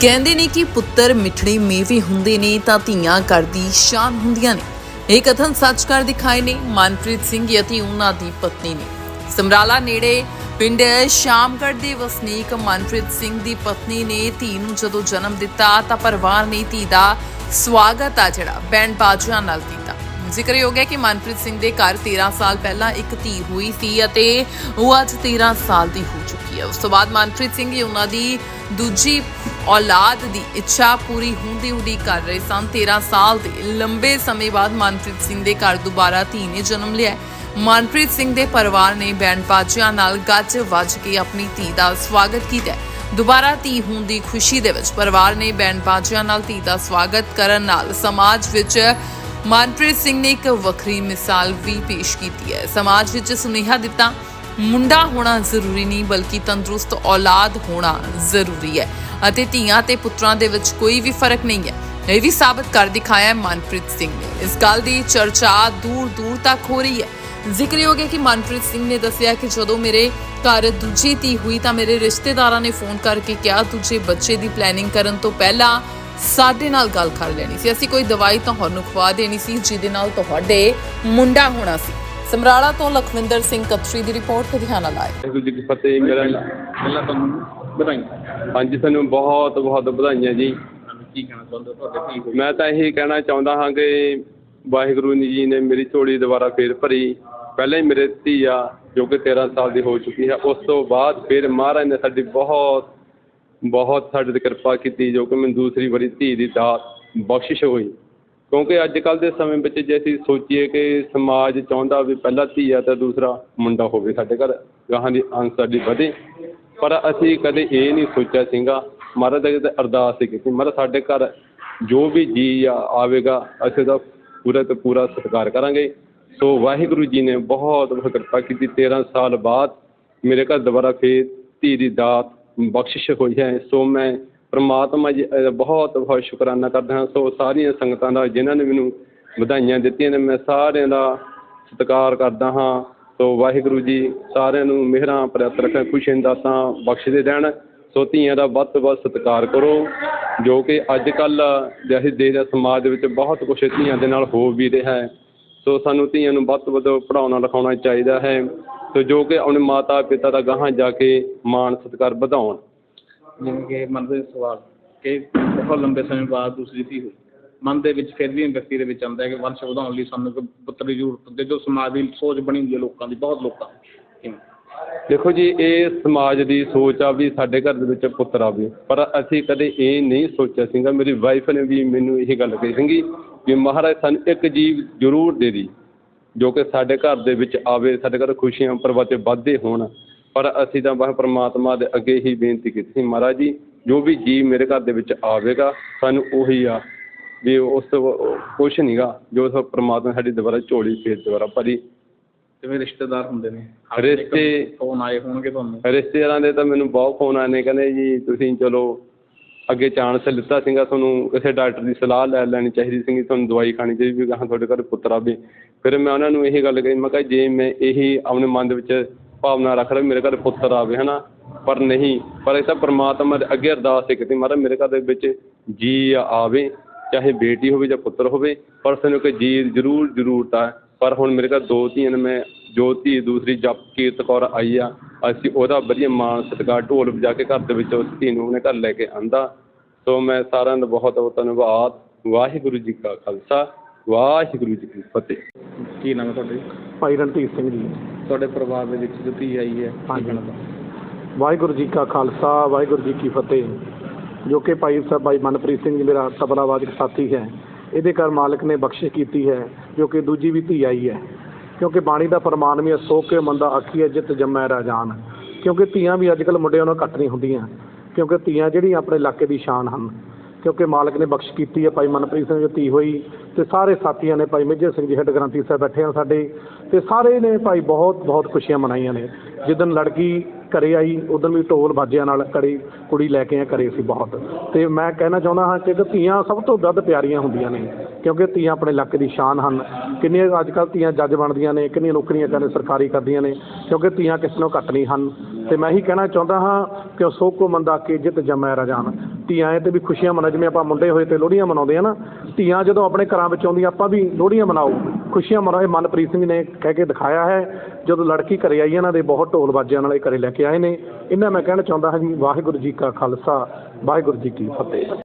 ਕਹਿੰਦੇ ਨੇ ਕਿ ਪੁੱਤਰ ਮਿੱਠੜੇ ਮੇਵੇ ਹੁੰਦੇ ਨੇ ਤਾਂ ਧੀਆਂ ਘਰ ਦੀ ਸ਼ਾਨ ਹੁੰਦੀਆਂ ਨੇ। ਇਹ ਕਥਨ ਸੱਚ ਕਰ ਦਿਖਾਏ ਨੇ, ਮਨਪ੍ਰੀਤ ਸਿੰਘ ਅਤੇ ਉਹਨਾਂ ਦੀ ਪਤਨੀ ਨੇ। ਸਮਰਾਲਾ ਨੇੜੇ ਪਿੰਡ ਸ਼ਾਮਗੜ੍ਹ ਦੇ ਵਸਨੀਕ ਮਨਪ੍ਰੀਤ ਸਿੰਘ ਦੀ ਪਤਨੀ ਨੇ ਧੀ ਨੂੰ ਜਦੋਂ ਜਨਮ ਦਿੱਤਾ ਤਾਂ ਪਰਿਵਾਰ ਨੇ ਧੀ ਦਾ ਸਵਾਗਤ ਆ ਜਿਹੜਾ ਬੈਂਡ ਬਾਜਿਆਂ ਨਾਲ ਕੀਤਾ। ਜ਼ਿਕਰਯੋਗ ਹੈ ਕਿ ਮਨਪ੍ਰੀਤ ਸਿੰਘ ਦੇ ਘਰ 13 ਸਾਲ ਪਹਿਲਾਂ ਇੱਕ ਧੀ ਹੋਈ ਸੀ ਅਤੇ ਉਹ ਅੱਜ 13 ਸਾਲ ਦੀ ਹੋ ਚੁੱਕੀ ਹੈ। ਉਸ ਤੋਂ ਬਾਅਦ ਮਨਪ੍ਰੀਤ ਸਿੰਘ ਹੀ ਉਹਨਾਂ ਦੀ ਦੂਜੀ ਔਲਾਦ ਦੀ ਇੱਛਾ ਪੂਰੀ ਹੋਣ ਉਡੀਕ ਕਰ ਰਹੇ ਸਨ। 13 ਸਾਲ ਦੇ ਲੰਬੇ ਸਮੇਂ ਬਾਅਦ ਮਨਪ੍ਰੀਤ ਸਿੰਘ ਦੇ ਘਰ ਦੁਬਾਰਾ ਧੀ ਨੇ ਜਨਮ ਲਿਆ ਮਨਪ੍ਰੀਤ ਸਿੰਘ ਦੇ ਪਰਿਵਾਰ ਨੇ ਬੈਂਡ ਬਾਜਿਆਂ ਨਾਲ ਗੱਜ ਵੱਜ ਕੇ ਆਪਣੀ ਧੀ ਦਾ ਸਵਾਗਤ ਕੀਤਾ ਦੁਬਾਰਾ ਧੀ ਹੋਣ ਦੀ ਖੁਸ਼ੀ ਦੇ ਵਿੱਚ ਪਰਿਵਾਰ ਨੇ ਬੈਂਡ ਬਾਜਿਆਂ ਨਾਲ ਧੀ ਦਾ ਸਵਾਗਤ ਕਰਨ ਨਾਲ ਸਮਾਜ ਵਿੱਚ ਮਨਪ੍ਰੀਤ ਸਿੰਘ ਨੇ ਇੱਕ ਵੱਖਰੀ ਮਿਸਾਲ ਵੀ ਪੇਸ਼ ਕੀਤੀ ਹੈ। ਸਮਾਜ ਵਿੱਚ ਸੁਨੇਹਾ ਦਿੱਤਾ, ਮੁੰਡਾ ਹੋਣਾ ਜ਼ਰੂਰੀ ਨਹੀਂ, ਬਲਕਿ ਤੰਦਰੁਸਤ ਔਲਾਦ ਹੋਣਾ ਜ਼ਰੂਰੀ ਹੈ ਅਤੇ ਧੀਆਂ ਤੇ ਪੁੱਤਰਾਂ ਦੇ ਵਿੱਚ ਕੋਈ ਵੀ ਫ਼ਰਕ ਨਹੀਂ ਹੈ। ਇਹ ਵੀ ਸਾਬਤ ਕਰ ਦਿਖਾਇਆ ਹੈ ਮਨਪ੍ਰੀਤ ਸਿੰਘ ਨੇ। ਇਸ ਗੱਲ ਦੀ ਚਰਚਾ ਦੂਰ ਦੂਰ ਤੱਕ ਹੋ ਰਹੀ ਹੈ। ਜ਼ਿਕਰਯੋਗ ਹੈ ਕਿ ਮਨਪ੍ਰੀਤ ਸਿੰਘ ਨੇ ਦੱਸਿਆ ਕਿ ਜਦੋਂ ਮੇਰੇ ਘਰ ਦੂਜੀ ਧੀ ਹੋਈ ਤਾਂ ਮੇਰੇ ਰਿਸ਼ਤੇਦਾਰਾਂ ਨੇ ਫੋਨ ਕਰਕੇ ਕਿਹਾ, ਦੂਜੇ ਬੱਚੇ ਦੀ ਪਲੈਨਿੰਗ ਕਰਨ ਤੋਂ ਪਹਿਲਾਂ ਸਾਡੇ ਨਾਲ ਗੱਲ ਕਰ ਲੈਣੀ ਸੀ। ਅਸੀਂ ਕੋਈ ਦਵਾਈ ਤੁਹਾਨੂੰ ਖਵਾ ਦੇਣੀ ਸੀ ਜਿਹਦੇ ਨਾਲ ਤੁਹਾਡੇ ਮੁੰਡਾ ਹੋਣਾ ਸੀ। ਸਮਰਾਲਾ ਤੋਂ ਲਖਵਿੰਦਰ ਸਿੰਘ ਕਤਰੀ ਦੀ ਰਿਪੋਰਟ ਲੁਧਿਆਣਾ ਲਾਏ। ਵਾਹਿਗੁਰੂ ਜੀ ਕੀ ਫਤਿਹ ਮੇਰਾ ਪਹਿਲਾਂ ਤੁਹਾਨੂੰ ਵਧਾਈਆਂ ਹਾਂਜੀ ਤੁਹਾਨੂੰ ਬਹੁਤ ਬਹੁਤ ਵਧਾਈਆਂ ਜੀ। ਕੀ ਕਹਿਣਾ ਚਾਹੁੰਦੇ ਹੋ? ਤੁਹਾਡੇ ਕੀ ਹੋਈ ਮੈਂ ਤਾਂ ਇਹੀ ਕਹਿਣਾ ਚਾਹੁੰਦਾ ਹਾਂ ਕਿ ਵਾਹਿਗੁਰੂ ਜੀ ਨੇ ਮੇਰੀ ਝੋਲੀ ਦੁਬਾਰਾ ਫੇਰ ਭਰੀ। ਪਹਿਲਾਂ ਹੀ ਮੇਰੇ ਧੀ ਆ ਜੋ ਕਿ 13 ਸਾਲ ਦੀ ਹੋ ਚੁੱਕੀ ਹੈ। ਉਸ ਤੋਂ ਬਾਅਦ ਫਿਰ ਮਹਾਰਾਜ ਨੇ ਸਾਡੀ ਬਹੁਤ ਬਹੁਤ ਸਾਡੇ ਤੇ ਕਿਰਪਾ ਕੀਤੀ ਜੋ ਕਿ ਮੈਨੂੰ ਦੂਸਰੀ ਵਾਰੀ ਧੀ ਦੀ ਦਾਤ ਬਖਸ਼ਿਸ਼ ਹੋਈ। ਕਿਉਂਕਿ ਅੱਜ ਕੱਲ੍ਹ ਦੇ ਸਮੇਂ ਵਿੱਚ ਜੇ ਅਸੀਂ ਸੋਚੀਏ ਕਿ ਸਮਾਜ ਚਾਹੁੰਦਾ ਵੀ ਪਹਿਲਾ ਧੀ ਆ ਤਾਂ ਦੂਸਰਾ ਮੁੰਡਾ ਹੋਵੇ ਸਾਡੇ ਘਰ, ਗਾਹਾਂ ਦੀ ਅੰਗ ਸਾਡੀ ਵਧੇ। ਪਰ ਅਸੀਂ ਕਦੇ ਇਹ ਨਹੀਂ ਸੋਚਿਆ ਸੀਗਾ, ਮਹਾਰਾਜ ਅੱਗੇ ਤਾਂ ਅਰਦਾਸ ਸੀ ਕੀਤੀ ਮਹਾਰਾਜ ਸਾਡੇ ਘਰ ਜੋ ਵੀ ਜੀ ਆ, ਆਵੇਗਾ, ਅਸੀਂ ਉਹਦਾ ਪੂਰਾ ਤੇ ਪੂਰਾ ਸਤਿਕਾਰ ਕਰਾਂਗੇ। ਸੋ ਵਾਹਿਗੁਰੂ ਜੀ ਨੇ ਬਹੁਤ ਬਹੁਤ ਕਿਰਪਾ ਕੀਤੀ। 13 ਸਾਲ ਬਾਅਦ ਮੇਰੇ ਘਰ ਦੁਬਾਰਾ ਫੇਰ ਧੀ ਦੀ ਦਾਤ ਬਖਸ਼ਿਸ਼ ਹੋਈ ਹੈ। ਸੋ ਮੈਂ ਪਰਮਾਤਮਾ ਜੀ ਬਹੁਤ ਬਹੁਤ ਸ਼ੁਕਰਾਨਾ ਕਰਦਾ ਹਾਂ। ਸੋ ਸਾਰੀਆਂ ਸੰਗਤਾਂ ਦਾ, ਜਿਨ੍ਹਾਂ ਨੇ ਮੈਨੂੰ ਵਧਾਈਆਂ ਦਿੱਤੀਆਂ ਨੇ, ਮੈਂ ਸਾਰਿਆਂ ਦਾ ਸਤਿਕਾਰ ਕਰਦਾ ਹਾਂ। ਸੋ ਵਾਹਿਗੁਰੂ ਜੀ, ਸਾਰਿਆਂ ਨੂੰ ਮਿਹਰਾਂ ਪ੍ਰਾਪਤ ਰੱਖਣ, ਖੁਸ਼ੀਆਂ ਦਾਤਾਂ ਬਖਸ਼ਦੇ ਰਹਿਣ। ਸੋ ਧੀਆਂ ਦਾ ਵੱਧ ਤੋਂ ਵੱਧ ਸਤਿਕਾਰ ਕਰੋ, ਜੋ ਕਿ ਅੱਜ ਕੱਲ ਜਿਹੇ ਦੇਸ਼ ਦਾ ਸਮਾਜ ਵਿੱਚ ਬਹੁਤ ਕੁਛ ਧੀਆਂ ਦੇ ਨਾਲ ਹੋ ਵੀ ਰਿਹਾ ਹੈ। ਸੋ ਸਾਨੂੰ ਧੀਆਂ ਨੂੰ ਵੱਧ ਤੋਂ ਵੱਧ ਪੜਾਉਣਾ ਲਿਖਾਉਣਾ ਚਾਹੀਦਾ ਹੈ। ਸੋ ਜੋ ਕਿ ਆਪਣੇ ਮਾਤਾ ਪਿਤਾ ਦਾ ਗਾਹਾਂ ਜਾ ਕੇ ਮਾਣ ਸਤਿਕਾਰ ਵਧਾਉਣ। ਜਿਵੇਂ ਕਿ ਮਨ ਦੇ ਸਵਾਲ ਕਿ ਬਹੁਤ ਲੰਬੇ ਸਮੇਂ ਬਾਅਦ ਦੂਸਰੀ ਧੀ ਹੋਈ। ਮਨ ਦੇ ਵਿੱਚ ਫਿਰ ਵੀ ਵਿਅਕਤੀ ਦੇ ਵਿੱਚ ਆਉਂਦਾ ਹੈ ਕਿ ਵੰਸ਼ ਵਧਾਉਣ ਲਈ ਸਾਨੂੰ ਕੋਈ ਪੁੱਤਰ ਦੀ ਜ਼ਰੂਰਤ ਹੁੰਦੀ ਜੋ ਸਮਾਜ ਦੀ ਸੋਚ ਬਣੀ ਹੁੰਦੀ ਹੈ ਲੋਕਾਂ ਦੀ ਬਹੁਤ ਲੋਕਾਂ ਦੀ। ਦੇਖੋ ਜੀ ਇਹ ਸਮਾਜ ਦੀ ਸੋਚ ਆ ਵੀ ਸਾਡੇ ਘਰ ਦੇ ਵਿੱਚ ਪੁੱਤਰ ਆਵੇ ਪਰ ਅਸੀਂ ਕਦੇ ਇਹ ਨਹੀਂ ਸੋਚਿਆ ਸੀਗਾ। ਮੇਰੀ ਵਾਈਫ ਨੇ ਵੀ ਮੈਨੂੰ ਇਹ ਗੱਲ ਕਹੀ ਸੀਗੀ ਕਿ ਮਹਾਰਾਜ ਸਾਨੂੰ ਇੱਕ ਜੀਵ ਜ਼ਰੂਰ ਦੇ ਦੀ। ਜੋ ਕਿ ਸਾਡੇ ਘਰ ਦੇ ਵਿੱਚ ਆਵੇ ਸਾਡੇ ਘਰ ਖੁਸ਼ੀਆਂ ਪਰਵਾਤੇ ਵਾਧੇ ਹੋਣ ਪਰ ਅਸੀਂ ਤਾਂ ਬਸ ਪ੍ਰਮਾਤਮਾ ਦੇ ਅੱਗੇ ਹੀ ਬੇਨਤੀ ਕੀਤੀ ਸੀ ਮਹਾਰਾਜ ਜੀ ਜੋ ਵੀ ਜੀਵ ਮੇਰੇ ਘਰ ਦੇ ਵਿੱਚ ਆਵੇਗਾ ਸਾਨੂੰ ਉਹੀ ਆ ਵੀ ਉਸ ਤੋਂ ਕੁਛ ਨਹੀਂਗਾ ਜੋ ਪ੍ਰਮਾਤਮਾ ਸਾਡੀ ਦੁਬਾਰਾ ਝੋਲੀ ਫੇਰ ਦੁਬਾਰਾ ਭਰੀ। ਜਿਵੇਂ ਰਿਸ਼ਤੇਦਾਰ ਹੁੰਦੇ ਨੇ। ਰਿਸ਼ਤੇ- ਫੋਨ ਆਏ ਹੋਣਗੇ ਤੁਹਾਨੂੰ। ਰਿਸ਼ਤੇਦਾਰਾਂ ਦੇ ਤਾਂ ਮੈਨੂੰ ਬਹੁਤ ਫੋਨ ਆਏ ਨੇ ਕਹਿੰਦੇ ਜੀ ਤੁਸੀਂ ਚਲੋ ਅੱਗੇ ਚਾਂਸ ਲਿੱਤਾ ਸੀਗਾ, ਤੁਹਾਨੂੰ ਕਿਸੇ ਡਾਕਟਰ ਦੀ ਸਲਾਹ ਲੈ ਲੈਣੀ ਚਾਹੀਦੀ ਸੀਗੀ, ਤੁਹਾਨੂੰ ਦਵਾਈ ਖਾਣੀ ਚਾਹੀਦੀ ਵੀ ਗਾਹਾਂ ਤੁਹਾਡੇ ਘਰ ਪੁੱਤਰ ਆਵੇ ਫਿਰ ਮੈਂ ਉਹਨਾਂ ਨੂੰ ਇਹੀ ਗੱਲ ਕਹੀ, ਮੈਂ ਕਿਹਾ ਜੇ ਮੈਂ ਇਹੀ ਆਪਣੇ ਮਨ ਦੇ ਵਿੱਚ ਭਾਵਨਾ ਰੱਖ ਰਿਹਾ ਵੀ ਮੇਰੇ ਘਰ ਪੁੱਤਰ ਆਵੇ ਹੈ ਨਾ ਪਰ ਨਹੀਂ, ਪਰ ਇਹ ਤਾਂ ਪਰਮਾਤਮਾ ਦੇ ਅੱਗੇ ਅਰਦਾਸ ਸੀ ਕੀਤੀ ਮਹਾਰਾਜ ਮੇਰੇ ਘਰ ਦੇ ਵਿੱਚ ਜੀ ਆਵੇ, ਚਾਹੇ ਬੇਟੀ ਹੋਵੇ ਜਾਂ ਪੁੱਤਰ ਹੋਵੇ, ਪਰ ਸਾਨੂੰ ਇੱਕ ਜੀ ਜ਼ਰੂਰ ਜ਼ਰੂਰਤ ਆ ਪਰ ਹੁਣ ਮੇਰੇ ਘਰ ਦੋ ਧੀਆਂ ਨੇ, ਮੈਂ ਜੋ ਧੀ ਦੂਸਰੀ ਜਪ ਕੀਰਤ ਕੌਰ ਆਈ ਆ ਅਸੀਂ ਉਹਦਾ ਵਧੀਆ ਮਾਣ ਸਤਿਕਾਰ ਢੋਲ ਵਜਾ ਕੇ ਘਰ ਦੇ ਵਿੱਚ ਉਸ ਧੀ ਨੂੰ ਉਹਨੇ ਘਰ ਲੈ ਕੇ ਆਂਦਾ। ਸੋ ਮੈਂ ਸਾਰਿਆਂ ਦਾ ਬਹੁਤ ਬਹੁਤ ਧੰਨਵਾਦ। ਵਾਹਿਗੁਰੂ ਜੀ ਕਾ ਖਾਲਸਾ ਵਾਹਿਗੁਰੂ ਜੀ ਕੀ ਫਤਿਹ। ਕੀ ਨਾਮ ਹੈ ਤੁਹਾਡੇ ਭਾਈ ਰਣਧੀਰ ਸਿੰਘ ਜੀ। ਤੁਹਾਡੇ ਪਰਿਵਾਰ ਦੇ ਵਿੱਚ ਜੋ ਧੀ ਆਈ ਹੈ ਕੀ ਹਾਂਜੀ। ਕਹਿਣਾ ਚਾਹੁੰਦੇ ਵਾਹਿਗੁਰੂ ਜੀ ਕਾ ਖਾਲਸਾ ਵਾਹਿਗੁਰੂ ਜੀ ਕੀ ਫਤਿਹ। ਜੋ ਕਿ ਭਾਈ ਸਾਹਿਬ ਭਾਈ ਮਨਪ੍ਰੀਤ ਸਿੰਘ ਜੀ ਮੇਰਾ ਤਬਲਾਵਾਦਕ ਸਾਥੀ ਹੈ। ਇਹਦੇ ਘਰ ਮਾਲਕ ਨੇ ਬਖਸ਼ਿਸ਼ ਕੀਤੀ ਹੈ ਜੋ ਕਿ ਦੂਜੀ ਵੀ ਧੀ ਆਈ ਹੈ। ਕਿਉਂਕਿ ਬਾਣੀ ਦਾ ਫਰਮਾਨ ਵੀ ਹੈ, ਸੋ ਕੇ ਮੰਦਾ ਆਖੀਏ ਜਿਤ ਜੰਮੈ ਰਾਜਾਨ। ਕਿਉਂਕਿ ਧੀਆਂ ਵੀ ਅੱਜਕੱਲ ਮੁੰਡਿਆਂ ਨਾਲ ਘੱਟ ਨਹੀਂ ਹੁੰਦੀਆਂ। ਕਿਉਂਕਿ ਧੀਆਂ ਜਿਹੜੀਆਂ ਆਪਣੇ ਇਲਾਕੇ ਦੀ ਸ਼ਾਨ ਹਨ। ਕਿਉਂਕਿ ਮਾਲਕ ਨੇ ਬਖਸ਼ ਕੀਤੀ ਹੈ ਭਾਈ ਮਨਪ੍ਰੀਤ ਸਿੰਘ ਦੀ ਧੀ ਹੋਈ ਤੇ ਸਾਰੇ ਸਾਥੀਆਂ ਨੇ ਭਾਈ ਮੇਜਰ ਸਿੰਘ ਜੀ ਹੈੱਡ ਗ੍ਰੰਥੀ ਸਾਹਿਬ ਬੈਠੇ ਹਨ ਸਾਡੇ ਤੇ ਸਾਰੇ ਨੇ ਭਾਈ ਬਹੁਤ ਬਹੁਤ ਖੁਸ਼ੀਆਂ ਮਨਾਈਆਂ ਨੇ। ਜਿੱਦਨ ਲੜਕੀ ਘਰੇ ਆਈ ਉਦੋਂ ਵੀ ਢੋਲ ਬਾਜਿਆਂ ਨਾਲ ਕੜੀ ਕੁੜੀ ਲੈ ਕੇ ਆ ਘਰੇ ਸੀ ਬਹੁਤ। ਤੇ ਮੈਂ ਕਹਿਣਾ ਚਾਹੁੰਦਾ ਹਾਂ ਕਿ ਧੀਆਂ ਸਭ ਤੋਂ ਵੱਧ ਪਿਆਰੀਆਂ ਹੁੰਦੀਆਂ ਨੇ, ਕਿਉਂਕਿ ਧੀਆਂ ਆਪਣੇ ਇਲਾਕੇ ਦੀ ਸ਼ਾਨ ਹਨ। ਕਿੰਨੀਆਂ ਅੱਜ ਕੱਲ੍ਹ ਧੀਆਂ ਜੱਜ ਬਣਦੀਆਂ ਨੇ, ਕਿੰਨੀਆਂ ਨੌਕਰੀਆਂ ਕਹਿੰਦੇ ਸਰਕਾਰੀ ਕਰਦੀਆਂ ਨੇ, ਕਿਉਂਕਿ ਧੀਆਂ ਕਿਸੇ ਨੂੰ ਘੱਟ ਨਹੀਂ ਹਨ। ਤੇ ਮੈਂ ਇਹੀ ਕਹਿਣਾ ਚਾਹੁੰਦਾ ਹਾਂ ਕਿ ਸੋ ਕੋ ਮੰਦਾ ਕੇ ਜਿੱਤ ਜਮੈ ਰਜਾਨ। ਧੀਆਂ ਇਹ ਤੇ ਵੀ ਖੁਸ਼ੀਆਂ ਮਨਾ ਜਿਵੇਂ ਆਪਾਂ ਮੁੰਡੇ ਹੋਏ ਤੇ ਲੋਹੜੀਆਂ ਮਨਾਉਂਦੇ ਆ ਨਾ, ਧੀਆਂ ਜਦੋਂ ਆਪਣੇ ਘਰਾਂ ਵਿੱਚ ਆਉਂਦੀਆਂ, ਆਪਾਂ ਵੀ ਲੋਹੜੀਆਂ ਮਨਾਓ। ਖੁਸ਼ੀਆਂ ਮਨਾਓ ਇਹ ਮਨਪ੍ਰੀਤ ਸਿੰਘ ਨੇ ਕਹਿ ਕੇ ਦਿਖਾਇਆ ਹੈ, ਜਦੋਂ ਲੜਕੀ ਘਰੇ ਆਈ ਇਹਨਾਂ ਦੇ ਬਹੁਤ ਢੋਲ ਬਾਜਿਆਂ ਨਾਲ ਇਹ ਘਰੇ ਲੈ ਕੇ ਆਏ ਨੇ। ਇਹਨਾਂ ਮੈਂ ਕਹਿਣਾ ਚਾਹੁੰਦਾ ਹਾਂ ਜੀ, ਵਾਹਿਗੁਰੂ ਜੀ ਕਾ ਖਾਲਸਾ, ਵਾਹਿਗੁਰੂ ਜੀ ਕੀ ਫਤਿਹ।